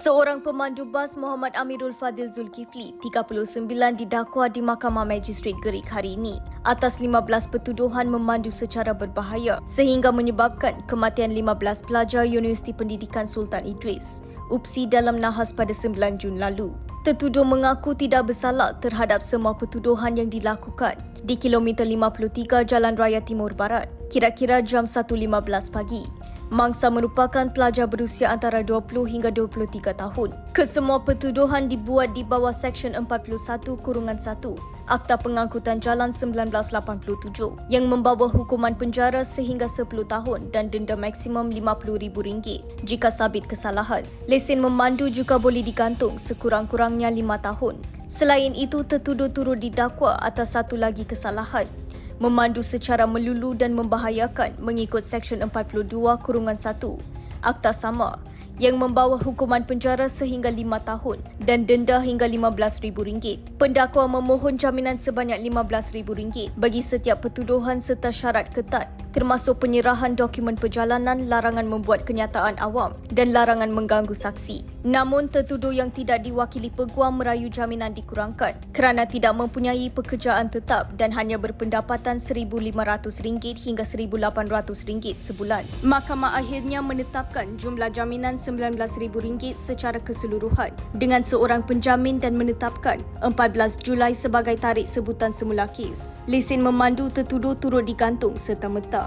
Seorang pemandu bas Muhammad Amirul Fadil Zulkifli, 39 didakwa di Mahkamah Magistrate Gerik hari ini atas 15 pertuduhan memandu secara berbahaya sehingga menyebabkan kematian 15 pelajar Universiti Pendidikan Sultan Idris. UPSI dalam nahas pada 9 Jun lalu. Tertuduh mengaku tidak bersalah terhadap semua pertuduhan yang dilakukan di kilometer 53 Jalan Raya Timur Barat, kira-kira jam 1.15 pagi. Mangsa merupakan pelajar berusia antara 20 hingga 23 tahun. Kesemua pertuduhan dibuat di bawah Seksyen 41 Kurungan 1 Akta Pengangkutan Jalan 1987 yang membawa hukuman penjara sehingga 10 tahun dan denda maksimum RM50,000 jika sabit kesalahan. Lesen memandu juga boleh digantung sekurang-kurangnya 5 tahun. Selain itu, tertuduh turut didakwa atas satu lagi kesalahan memandu secara melulu dan membahayakan mengikut Seksyen 42 Kurungan 1 Akta Sama yang membawa hukuman penjara sehingga 5 tahun dan denda hingga RM15,000. Pendakwa memohon jaminan sebanyak RM15,000 bagi setiap pertuduhan serta syarat ketat termasuk penyerahan dokumen perjalanan, larangan membuat kenyataan awam dan larangan mengganggu saksi. Namun tertuduh yang tidak diwakili peguam merayu jaminan dikurangkan kerana tidak mempunyai pekerjaan tetap dan hanya berpendapatan RM1,500 hingga RM1,800 sebulan. Mahkamah akhirnya menetapkan jumlah jaminan RM19,000 secara keseluruhan dengan seorang penjamin dan menetapkan 14 Julai sebagai tarikh sebutan semula kes. Lesen memandu tertuduh turut digantung serta-merta.